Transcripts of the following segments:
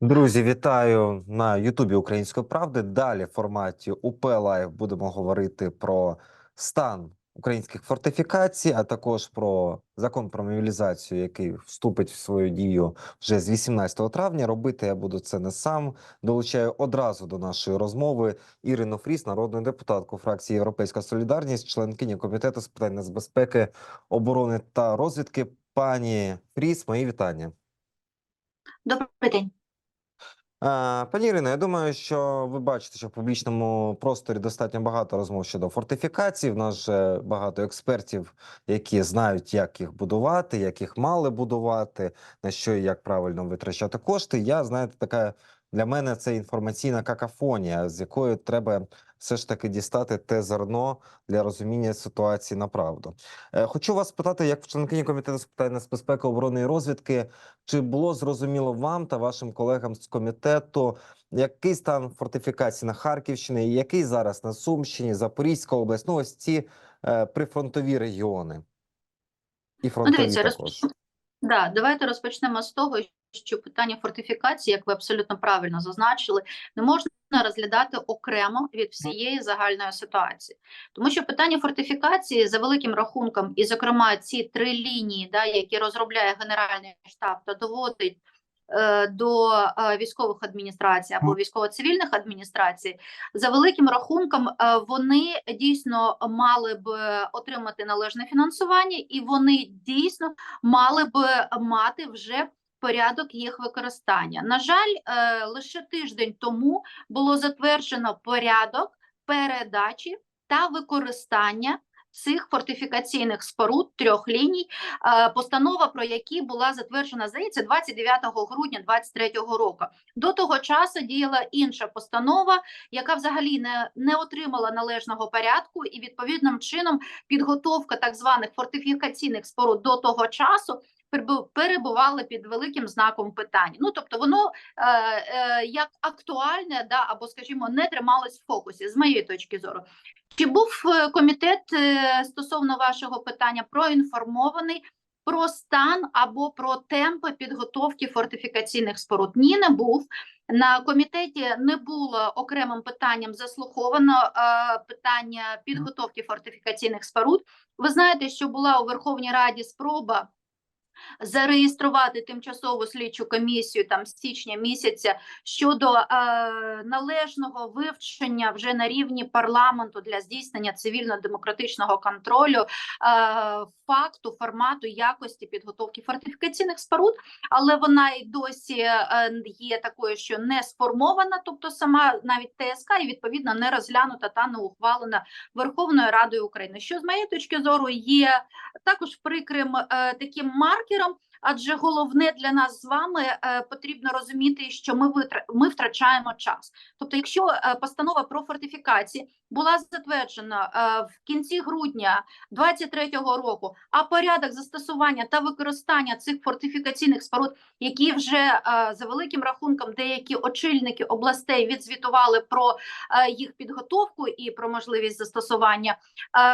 Друзі, вітаю на Ютубі Української правди. Далі в форматі УП Лайв будемо говорити про стан українських фортифікацій, а також про закон про мобілізацію, який вступить в свою дію вже з 18 травня. Робити я буду це не сам. Долучаю одразу до нашої розмови Ірину Фріс, народну депутатку фракції Європейська Солідарність, членкиня комітету з питань нацбезпеки, оборони та розвідки. Пані Фріс, мої вітання. Добрий день. Е, Пані Ірино, я думаю, що ви бачите, що в публічному просторі достатньо багато розмов щодо фортифікацій. В нас же багато експертів, які знають, як їх будувати, як їх мали будувати, на що і як правильно витрачати кошти. Я знаєте, така для мене це інформаційна какафонія, з якою треба все ж таки дістати те зерно для розуміння ситуації на правду. Е, Хочу вас спитати, як в членкині комітету з питань нацбезпеки, оборони і розвідки, чи було зрозуміло вам та вашим колегам з комітету, який стан фортифікації на Харківщині, і який зараз на Сумщині, Запорізька область, ну ось ці е, прифронтові регіони і Ну, фронтові дивіться, також. розпоч... да, давайте розпочнемо з того, що питання фортифікації, як ви абсолютно правильно зазначили, не можна розглядати окремо від всієї загальної ситуації, тому що питання фортифікації за великим рахунком, і зокрема ці три лінії, да, які розробляє Генеральний штаб та доводить е, до е, військових адміністрацій або військово-цивільних адміністрацій, за великим рахунком, е, вони дійсно мали б отримати належне фінансування, і вони дійсно мали б мати вже порядок їх використання. На жаль, е, лише тиждень тому було затверджено порядок передачі та використання. Цих фортифікаційних споруд трьох ліній, е, постанова про які була затверджена, здається, 29 грудня 2023 року. До того часу діяла інша постанова, яка взагалі не, не отримала належного порядку, і відповідним чином підготовка так званих фортифікаційних споруд до того часу перебу- перебувала під великим знаком питання. Ну тобто, воно е, е, як актуальне, да або, скажімо, не трималось в фокусі з моєї точки зору. Чи був е, комітет е, стосовно вашого питання проінформований? Про стан або про темпи підготовки фортифікаційних споруд ні, не був на комітеті. Не було окремим питанням заслуховано е, питання підготовки фортифікаційних споруд. Ви знаєте, що була у Верховній Раді спроба зареєструвати тимчасову слідчу комісію там з січня місяця щодо е, належного вивчення вже на рівні парламенту для здійснення цивільно-демократичного контролю е, факту, формату, якості підготовки фортифікаційних споруд, але вона й досі е, є такою, що не сформована, тобто сама навіть ТСК і відповідно не розглянута та не ухвалена Верховною Радою України. Що з моєї точки зору є також прикрим е, таким маркером. маркером, Адже головне для нас з вами е, потрібно розуміти, що ми ми втрачаємо час. Тобто, якщо е, постанова про фортифікації була затверджена е, в кінці грудня 2023 року, а порядок застосування та використання цих фортифікаційних споруд, які вже за великим рахунком деякі очільники областей відзвітували про їх підготовку і про можливість застосування,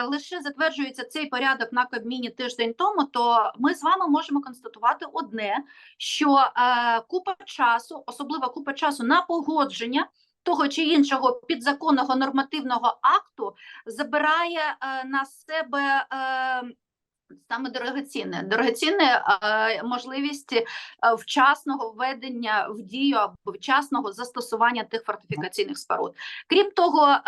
лише затверджується цей порядок на Кабміні тиждень тому, то ми з вами можемо констатувати одне: що е, купа часу, особлива купа часу на погодження. Того чи іншого підзаконного нормативного акту забирає е, на себе е, саме дорогоцінне, дорогоцінне е, можливість е, вчасного введення в дію або вчасного застосування тих фортифікаційних споруд. Крім того, е,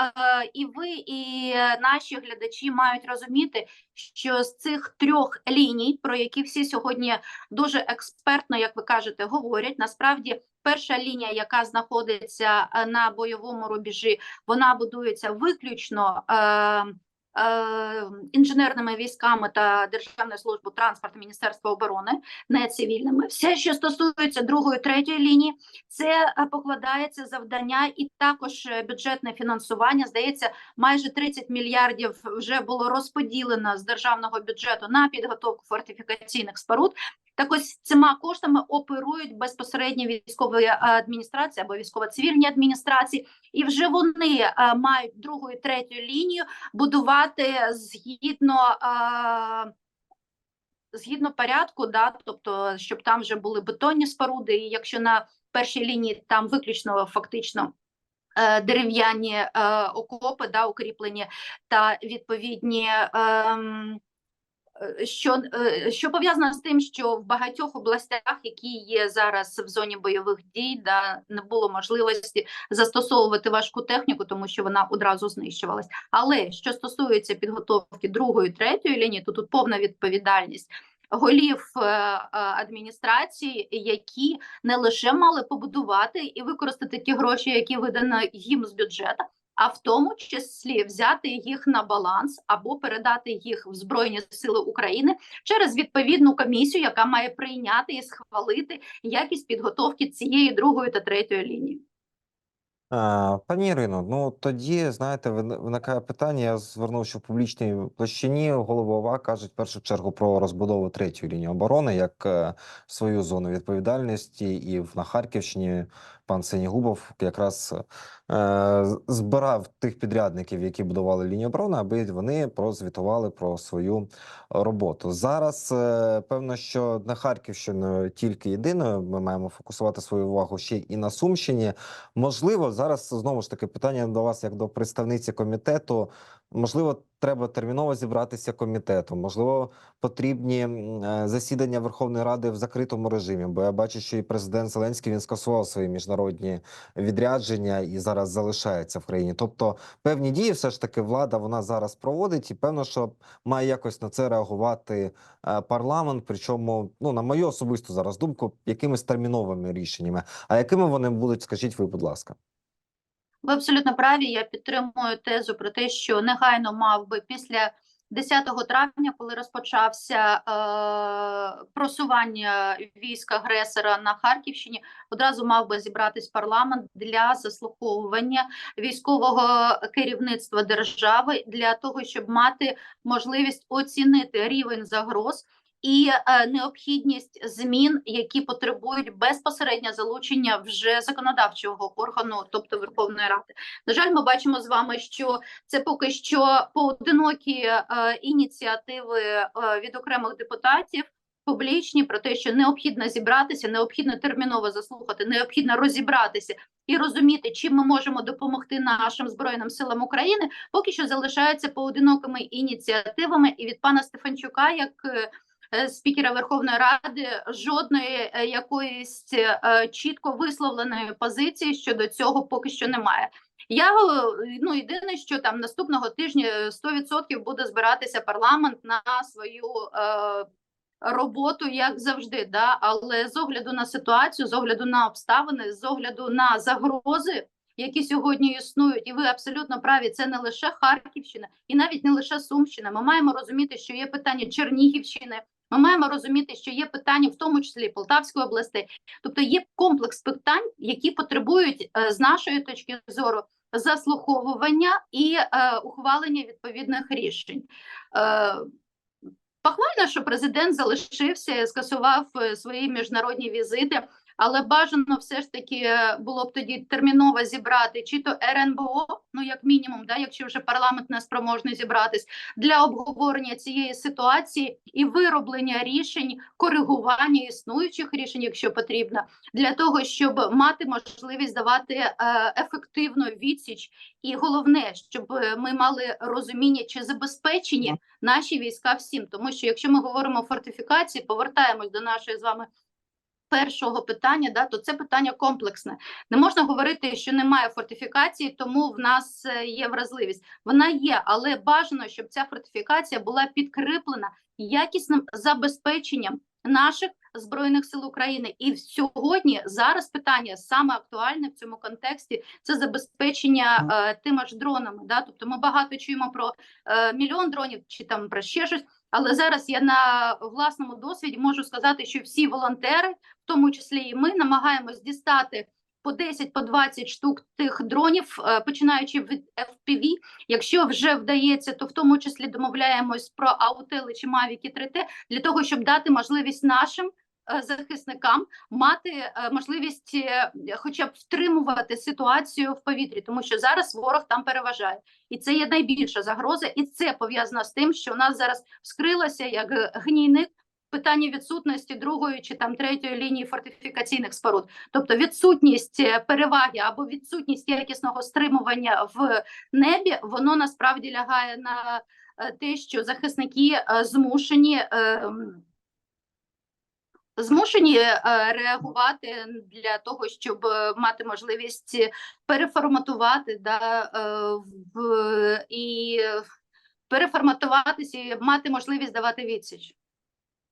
і ви, і наші глядачі мають розуміти, що з цих трьох ліній, про які всі сьогодні дуже експертно, як ви кажете, говорять, насправді. Перша лінія, яка знаходиться на бойовому рубежі, вона будується виключно інженерними військами та Державною службою транспорту Міністерства оборони, не цивільними. Все, що стосується другої, третьої лінії, це е, покладається завдання і також е, бюджетне фінансування. Здається, майже 30 мільярдів вже було розподілено з державного бюджету на підготовку фортифікаційних споруд. Так ось цими коштами оперують безпосередньо військові е, адміністрації або військово-цивільні адміністрації, і вже вони е, мають другу і третю лінію будувати згідно. е, Згідно порядку, да, тобто, щоб там вже були бетонні споруди, і якщо на першій лінії там виключно фактично. е, Дерев'яні е, окопи, да, укріплені та відповідні е, що, е, що пов'язано з тим, що в багатьох областях, які є зараз в зоні бойових дій, да, не було можливості застосовувати важку техніку, тому що вона одразу знищувалась. Але що стосується підготовки другої, третьої лінії, то тут повна відповідальність. Голів е, е, адміністрації, які не лише мали побудувати і використати ті гроші, які видано їм з бюджету, а в тому числі взяти їх на баланс або передати їх в Збройні Сили України через відповідну комісію, яка має прийняти і схвалити якість підготовки цієї другої та третьої лінії. Пані Ірино, ну тоді, знаєте, виникає питання. Я звернув, що в публічній площині голови ОВА кажуть в першу чергу про розбудову третьої лінії оборони як е, свою зону відповідальності, і в- на Харківщині пан Сенігубов якраз е, збирав тих підрядників, які будували лінію оборони, аби вони прозвітували про свою роботу. Зараз е, певно, що на Харківщину тільки єдиною ми маємо фокусувати свою увагу ще і на Сумщині. Можливо, зараз знову ж таки питання до вас, як до представниці комітету. Можливо, треба терміново зібратися комітетом. Можливо, потрібні е, засідання Верховної Ради в закритому режимі. Бо я бачу, що і президент Зеленський він скасував свої міжнародні відрядження і зараз залишається в країні. Тобто, певні дії, все ж таки, влада вона зараз проводить, і певно, що має якось на це реагувати е, парламент. Причому, ну на мою особисту зараз думку, якимись терміновими рішеннями. А якими вони будуть, скажіть ви, будь ласка. Ви абсолютно праві. Я підтримую тезу про те, що негайно мав би після 10 травня, коли розпочався е, просування військ агресора на Харківщині, одразу мав би зібратись парламент для заслуховування військового керівництва держави для того, щоб мати можливість оцінити рівень загроз. І е, необхідність змін, які потребують безпосередньо залучення вже законодавчого органу, тобто Верховної Ради. На жаль, ми бачимо з вами, що це поки що поодинокі е, ініціативи е, від окремих депутатів. Публічні про те, що необхідно зібратися, необхідно терміново заслухати, необхідно розібратися і розуміти, чим ми можемо допомогти нашим збройним силам України, поки що залишаються поодинокими ініціативами. І від пана Стефанчука, як спікера Верховної Ради, жодної е, якоїсь е, чітко висловленої позиції щодо цього поки що немає. Я е, ну єдине, що там наступного тижня е, 100% буде збиратися парламент на свою е, роботу, як завжди. Да? Але з огляду на ситуацію, з огляду на обставини, з огляду на загрози, які сьогодні існують, і ви абсолютно праві, це не лише Харківщина і навіть не лише Сумщина. Ми маємо розуміти, що є питання Чернігівщини. Ми маємо розуміти, що є питання, в тому числі Полтавської області. Тобто є комплекс питань, які потребують е, з нашої точки зору заслуховування і е, ухвалення відповідних рішень. Е, Похвально, що президент залишився, скасував е, свої міжнародні візити, але бажано все ж таки е, було б тоді терміново зібрати чи то РНБО, ну як мінімум, да, якщо вже парламент не спроможний зібратись для обговорення цієї ситуації і вироблення рішень, коригування існуючих рішень, якщо потрібно, для того, щоб мати можливість давати е, ефективну відсіч, і головне, щоб е, ми мали розуміння, чи забезпечені наші війська всім. Тому що якщо ми говоримо фортифікації, повертаємось до нашої з вами. Першого питання, да, то це питання комплексне. Не можна говорити, що немає фортифікації, тому в нас е, є вразливість. Вона є, але бажано, щоб ця фортифікація була підкріплена якісним забезпеченням наших збройних сил України. І сьогодні зараз питання саме актуальне в цьому контексті це забезпечення е, тими ж дронами. Да? Тобто ми багато чуємо про е, мільйон дронів чи там про ще щось. Але зараз я на власному досвіді можу сказати, що всі волонтери, в тому числі і ми, намагаємось дістати по 10, по 20 штук тих дронів, е, починаючи від FPV. Якщо вже вдається, то в тому числі домовляємось про аутели чи мавіки 3T, для того, щоб дати можливість нашим е, захисникам мати е, можливість, хоча б втримувати ситуацію в повітрі, тому що зараз ворог там переважає, і це є найбільша загроза, і це пов'язано з тим, що у нас зараз вскрилося як гнійник питанні відсутності другої чи там третьої лінії фортифікаційних споруд, тобто відсутність е, переваги або відсутність якісного стримування в небі, воно насправді лягає на е, те, що захисники е, змушені. Змушені реагувати для того, щоб мати можливість переформатувати да, в, і переформатуватися і мати можливість давати відсіч.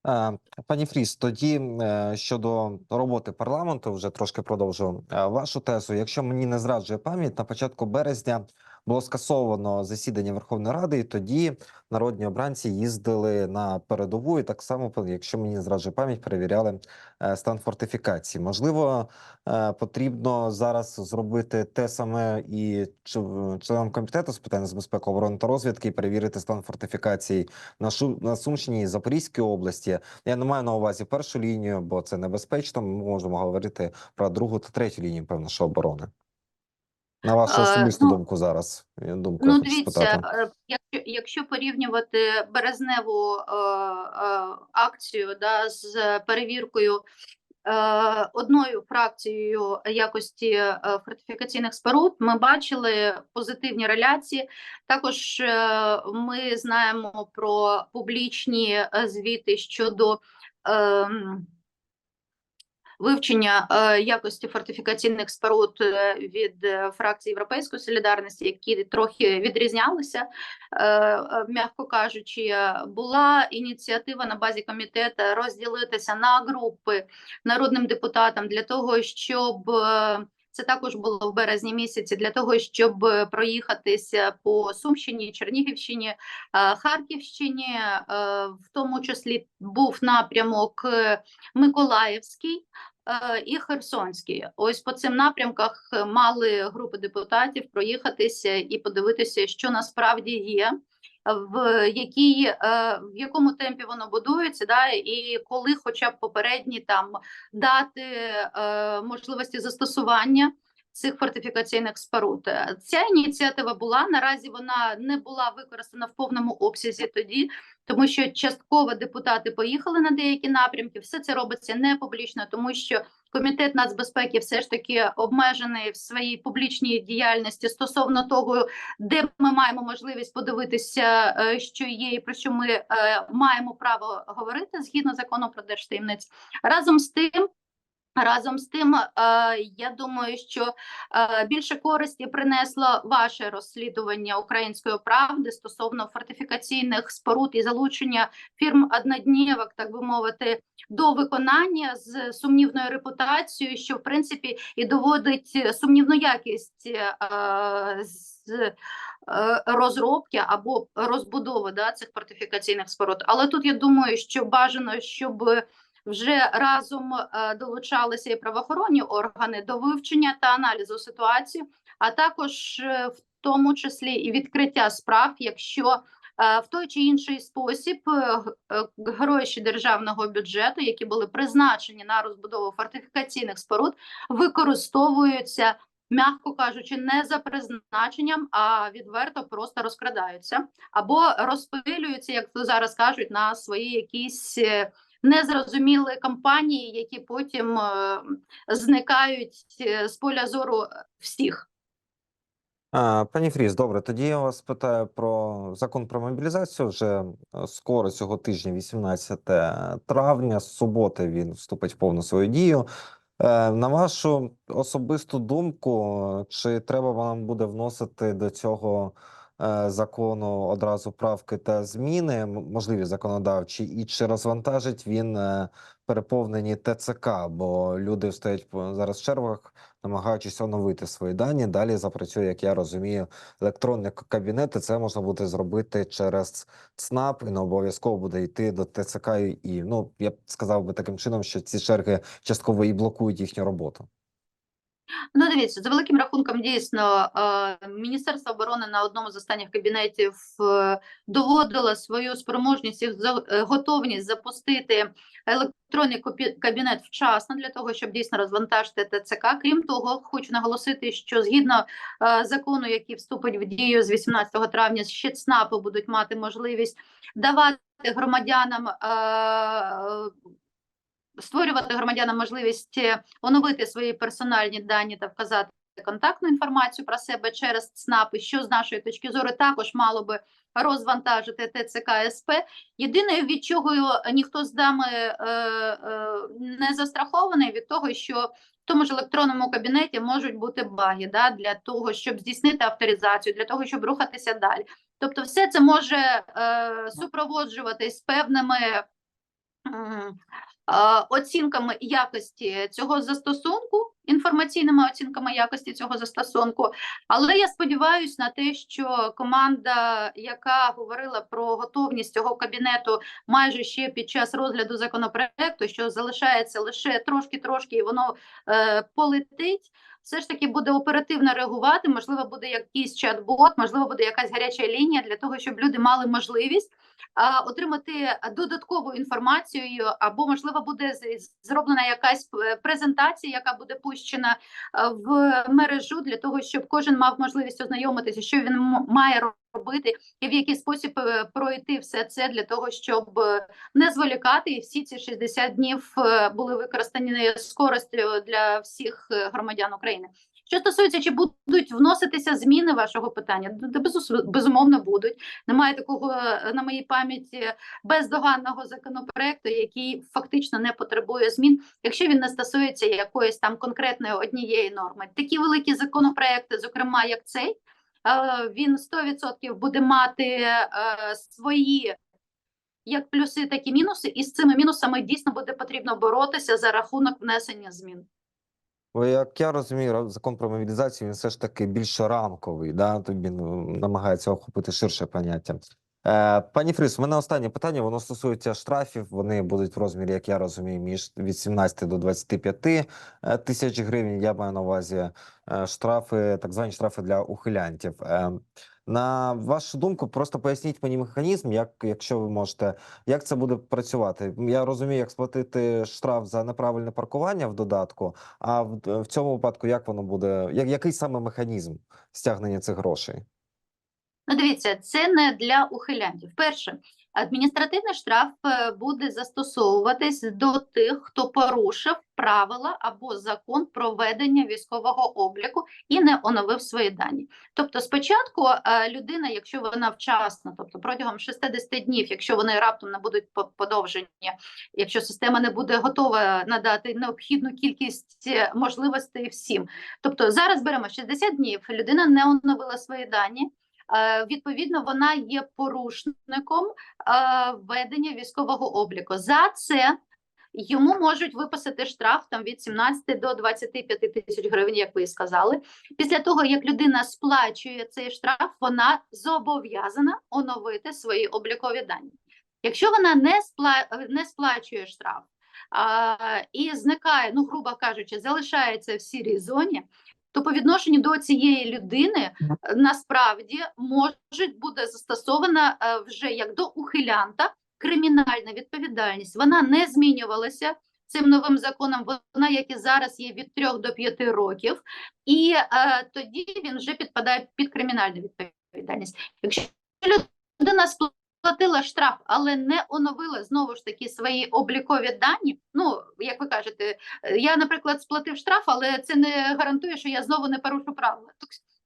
Е, Пані Фріс, тоді е, щодо роботи парламенту, вже трошки продовжу е, вашу тезу. Якщо мені не зраджує пам'ять, на початку березня було скасовано засідання Верховної Ради, і тоді народні обранці їздили на передову, і так само, якщо мені зраджує пам'ять, перевіряли е, стан фортифікації. Можливо, е, потрібно зараз зробити те саме і членам комітету з питань з безпеки оборони та розвідки, і перевірити стан фортифікації на Шу Сумщині і Запорізькій області. Я не маю на увазі першу лінію, бо це небезпечно. Ми можемо говорити про другу та третю лінію, певно, що оборони. На вашу Е, особисту ну, думку зараз. Я Думку я Ну, хочу дивіться, спитати. е, якщо, якщо порівнювати березневу е, е, акцію да, з перевіркою е, одною фракцією якості е, фортифікаційних споруд, ми бачили позитивні реляції. Також е, ми знаємо про публічні е, звіти щодо. ем, Вивчення е, якості фортифікаційних споруд е, від е, фракції Європейської солідарності, які трохи відрізнялися, м'яко кажучи, була ініціатива на базі комітету розділитися на групи народним депутатам для того, щоб це також було в березні місяці для того, щоб проїхатися по Сумщині, Чернігівщині, Харківщині, в тому числі був напрямок Миколаївський і Херсонський. Ось по цим напрямках е, мали групи депутатів проїхатися і подивитися, що насправді є. В якій е, в якому темпі воно будується, да і коли, хоча б попередні там дати е, можливості застосування цих фортифікаційних споруд. Ця ініціатива була наразі. Вона не була використана в повному обсязі тоді, тому що частково депутати поїхали на деякі напрямки. Все це робиться не публічно, тому що комітет нацбезпеки все ж таки обмежений в своїй публічній діяльності стосовно того, де ми маємо можливість подивитися, е, що є, і про що ми е, маємо право говорити згідно закону про держтаємниць. Разом з тим. Разом з тим, е, я думаю, що е, більше користі принесло ваше розслідування української правди стосовно фортифікаційних споруд і залучення фірм одноднєвок, так би мовити, до виконання з сумнівною репутацією, що в принципі і доводить сумнівну якість е, з розробки або розбудови да, цих фортифікаційних споруд. Але тут я думаю, що бажано, щоб вже разом е, долучалися і правоохоронні органи до вивчення та аналізу ситуації, а також е, в тому числі і відкриття справ, якщо е, в той чи інший спосіб гроші державного бюджету, які були призначені на розбудову фортифікаційних споруд, використовуються. М'яко кажучи, не за призначенням, а відверто просто розкрадаються або розпилюються, як то зараз кажуть, на свої якісь е, незрозуміли кампанії, які потім е, зникають е, з поля зору всіх. А, Пані Фріс, добре, тоді я вас питаю про закон про мобілізацію. Вже е, скоро цього тижня, 18 травня, з суботи він вступить в повну свою дію. Е, На вашу особисту думку, чи треба вам буде вносити до цього е, закону одразу правки та зміни, можливі законодавчі, і чи розвантажить він е, переповнені ТЦК, бо люди стоять зараз в чергах, намагаючись оновити свої дані. Далі запрацює, як я розумію, електронний к- кабінет, і це можна буде зробити через ЦНАП, і не обов'язково буде йти до ТЦК. І, ну, я б сказав би таким чином, що ці черги частково і блокують їхню роботу. Ну, дивіться, за великим рахунком, дійсно, е, Міністерство оборони на одному з останніх кабінетів е, доводило свою спроможність і е, готовність запустити електронний кабінет вчасно для того, щоб дійсно розвантажити ТЦК. Крім того, хочу наголосити, що згідно закону, який вступить в дію з 18 травня, ще ЦНАПи будуть мати можливість давати громадянам. Е, Створювати громадянам можливість е, оновити свої персональні дані та вказати контактну інформацію про себе через ЦНАПи, що з нашої точки зору також мало би розвантажити ТЦК СП. Єдине, від чого ніхто з нами е, е, не застрахований, від того, що в тому ж електронному кабінеті можуть бути баги да, для того, щоб здійснити авторизацію, для того, щоб рухатися далі. Тобто, все це може е, супроводжуватись певними. е, Оцінками якості цього застосунку, інформаційними оцінками якості цього застосунку, але я сподіваюся на те, що команда, яка говорила про готовність цього кабінету майже ще під час розгляду законопроекту, що залишається лише трошки-трошки, і воно е, полетить. Все ж таки буде оперативно реагувати. Можливо, буде якийсь чат-бот, можливо, буде якась гаряча лінія для того, щоб люди мали можливість а, отримати додаткову інформацію, або можливо буде зроблена якась презентація, яка буде пущена в мережу для того, щоб кожен мав можливість ознайомитися, що він має робити, і в який спосіб е, пройти все це для того, щоб е, не зволікати, і всі ці 60 днів е, були використані з користю для всіх громадян України. Що стосується, чи будуть вноситися зміни вашого питання, безумовно будуть. Немає такого на моїй пам'яті бездоганного законопроекту, який фактично не потребує змін, якщо він не стосується якоїсь там конкретної однієї норми. Такі великі законопроекти, зокрема як цей, він 100% буде мати е, свої. Як плюси, так і мінуси, і з цими мінусами дійсно буде потрібно боротися за рахунок внесення змін. Бо як я розумію, закон про мобілізацію він все ж таки більш рамковий, да? тобі ну, намагається охопити ширше поняття. Е, пані Фрис, у мене останнє питання, воно стосується штрафів. Вони будуть в розмірі, як я розумію, між від 17 до 25 е, тисяч гривень. Я маю на увазі е, штрафи, так звані штрафи для ухилянтів. На вашу думку, просто поясніть мені механізм, як, якщо ви можете, як це буде працювати. Я розумію, як сплатити штраф за неправильне паркування в додатку, а в, в цьому випадку як воно буде, як, який саме механізм стягнення цих грошей? Ну, дивіться, це не для ухилянтів. Перше, адміністративний штраф е, буде застосовуватись до тих, хто порушив правила або закон про ведення військового обліку і не оновив свої дані. Тобто, спочатку е, людина, якщо вона вчасно, тобто протягом 60 днів, якщо вони раптом не будуть по- подовжені, якщо система не буде готова надати необхідну кількість е, можливостей всім. Тобто зараз беремо 60 днів, людина не оновила свої дані. Е, Відповідно, вона є порушником е, ведення військового обліку. За це йому можуть виписати штраф там від 17 до 25 тисяч гривень, як ви і сказали. Після того, як людина сплачує цей штраф, вона зобов'язана оновити свої облікові дані. Якщо вона не спла... не сплачує штраф а, і зникає, ну грубо кажучи, залишається в сірій зоні, то по відношенню до цієї людини е, насправді може буде застосована е, вже як до ухилянта кримінальна відповідальність. Вона не змінювалася цим новим законом. Вона, як і зараз, є від 3 до 5 років, і е, тоді він вже підпадає під кримінальну відповідальність. Якщо людина сплатила штраф, але не оновила знову ж таки свої облікові дані. Ну, як ви кажете, е, я, наприклад, сплатив штраф, але це не гарантує, що я знову не порушу правила.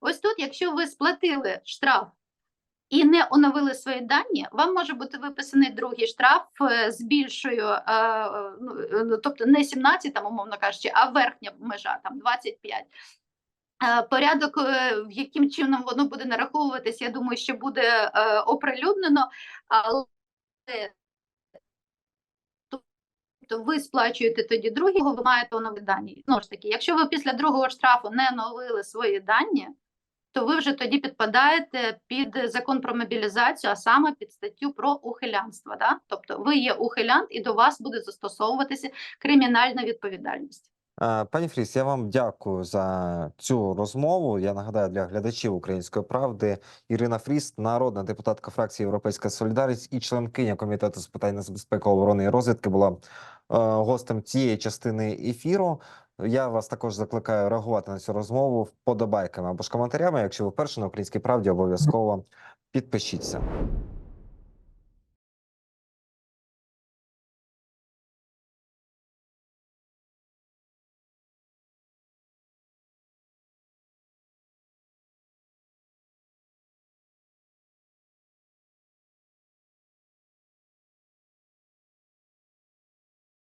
Ось тут, якщо ви сплатили штраф і не оновили свої дані, вам може бути виписаний другий штраф е, з більшою, е, ну, е, тобто не 17, там, умовно кажучи, а верхня межа там 25. Е, Порядок, е, яким чином воно буде нараховуватись, я думаю, що буде е, оприлюднено, але тобто ви сплачуєте тоді другий, ви маєте оновити дані. Знову ж таки, якщо ви після другого штрафу не оновили свої дані, то ви вже тоді підпадаєте під закон про мобілізацію, а саме під статтю про ухилянство. Да? Тобто ви є ухилянт і до вас буде застосовуватися кримінальна відповідальність. Е, Пані Фріс, я вам дякую за цю розмову. Я нагадаю для глядачів Української правди Ірина Фріс, народна депутатка фракції Європейська Солідарність і членкиня комітету з питань нацбезпеки, оборони і розвідки була е, гостем цієї частини ефіру. Я вас також закликаю реагувати на цю розмову вподобайками або ж коментарями. Якщо ви вперше на українській правді, обов'язково підпишіться.